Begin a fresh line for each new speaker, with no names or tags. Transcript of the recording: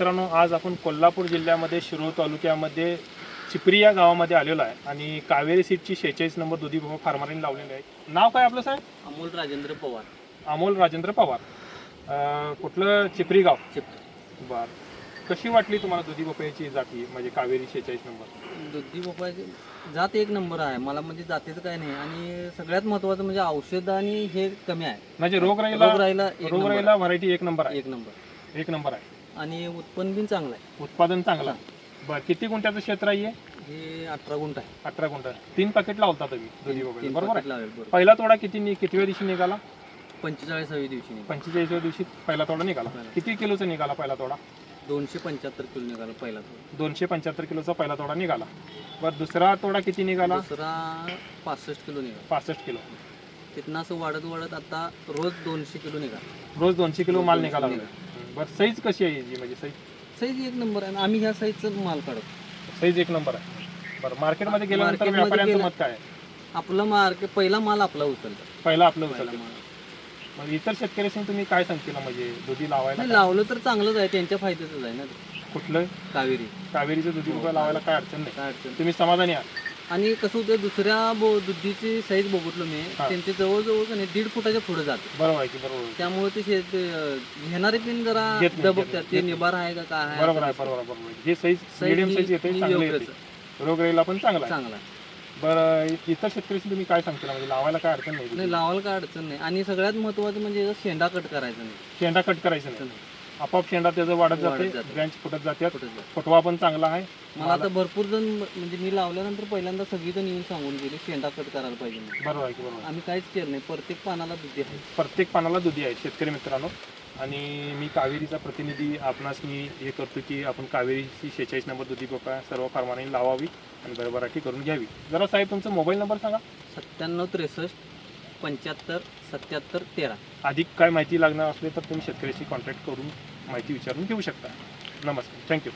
आज आपण कोल्हापूर जिल्ह्यामध्ये शिरूर तालुक्यामध्ये चिपरी या गावामध्ये आलेलो आहे आणि कावेरी सीटची शेहेचाळीस नंबर दुधी भोपा फार्मरने लावलेली आहे. नाव काय आपलं साहेब?
अमोल राजेंद्र पवार.
अमोल राजेंद्र पवार. अं, कुठलं? चिपरी गाव?
चिपटे
बर. कशी वाटली तुम्हाला दुधी भोपळ्याची जाती म्हणजे कावेरी शेहेचाळीस नंबर?
दुधी भोपळ्याची जात एक नंबर आहे. मला म्हणजे जातीचं काय नाही. आणि सगळ्यात महत्वाचं म्हणजे औषध आणि हे कमी आहे.
म्हणजे रोगराईला
रोगराईला एक नंबर
रोगराईला व्हरायटी एक नंबर
आहे.
आहे.
एक नंबर.
एक नंबर आहे.
आणि उत्पन्न बिन चांगलं आहे.
उत्पादन चांगलं आहे. बरं किती गुंठ्याचं क्षेत्र आहे हे?
हे अठरा गुंठ आहे.
अठरा गुंठ. तीन पॅकेट लावता तुम्ही दुधी
तीन
बरोबर आहे?
पाकीट लावेल बरोबर.
पहिला तोडा किती नि- कितव्या दिवशी निघाला?
पंचेचाळीसाव्या दिवशी निघाला.
पंचेचाळीसव्या दिवशी पहिला तोडा निघाला.
पहिला.
किती किलोचा निघाला पहिला तोडा?
दोनशे पंच्याहत्तर किलो निघाला पहिला तो.
दोनशे पंच्याहत्तर किलोचा पहिला तोडा निघाला. बरं दुसरा तोडा किती निघाला?
दुसरा पासष्ट किलो निघाला.
पासष्ट किलो.
तिथनं असं वाढत वाढत आता रोज दोनशे किलो निघाला.
रोज दोनशे किलो माल निघाला. बरं साईज कशी आहे याची? म्हणजे साईज
साईज एक नंबर आहे आणि आम्ही ह्या साईजचं माल काढतो.
साईज एक नंबर आहे. बरं मार्केटमध्ये गेल्यानंतर
मार्केटमध्ये
व्यापाऱ्यांचं
गेल्या-
मत काय आहे?
आपलं मार्केट पहिला माल आपला उचलतो.
पहिला आपलं
पहिला माल.
मग इतर शेतकऱ्यांनी तुम्ही काय सांगतील म्हणजे दुधी लावायला
नाही? लावलं तर चांगलंच आहे. त्यांच्या फायद्याचंच आहे ना ते.
कुठलं?
कावेरी.
कावेरीचं दुधी भोपळा लावायला काय अडचण नाही.
काय अडचण
तुम्ही समाधानी आहात?
आणि कसं होतं दुसऱ्या बो दुधीची साईज बघितलो मी
हा.
त्यांचे जवळजवळ का नाही दीड फुटाच्या पुढे जाते.
बरोबर आहे की बरोबर.
त्यामुळे ते शेत अं, घेणारे पिन जरा
घेत नाही, घेत
दबकतात ते निबार आहे का काय आहे
बरोबर आहे
असं
बरोबर आहे, बरोबर आहे. जे साईज
Size
मिडियम
ही-
साईज येते
ही
चांगलं
योग्यच
येते रोगराईला पण चांगला आहे.
चांगला आहे.
बरं इतर शेतकऱ्यांशी तुम्ही काय सांगता? म्हणजे लावायला काय अडचण नाही?
नाही लावायला काय अडचण नाही. आणि सगळ्यात महत्वाचं म्हणजे याचा शेंडा कट करायचा नाही.
शेंडा कट करायचं नाही. आपोआप शेंडा त्याचं वाढत
वाढत जाते.
ब्रँच फुटत जातात
कुठे जात.
फुटवा पण चांगला आहे
मला आता भरपूर जण म्हणजे मी लावल्यानंतर पहिल्यांदा सगळीजण येऊन सांगून गेले शेंडा कट करायला पाहिजे म्हणून.
बरोबर आहे की बरोबर आहे.
आम्ही काहीच केलं नाही प्रत्येक पानाला दुधी आहे
प्रत्येक पानाला दुधी आहे शेतकरी मित्रांनो आणि मी कावेरीचा प्रतिनिधी आपणास मी हे करतो की आपण कावेरीची शेहेचाळीस नंबर दुधी पोका सर्व फार्मांनी लावावी आणि भरभराटी करून घ्यावी जरा साहेब तुमचा मोबाईल नंबर सांगा
सत्त्याण्णव त्रेसष्ट पंच्याहत्तर सत्याहत्तर तेरा.
अधिक काय माहिती लागणार असले तर तुम्ही शेतकऱ्याशी कॉन्टॅक्ट करून माहिती विचारून घेऊ शकता. नमस्कार. थँक्यू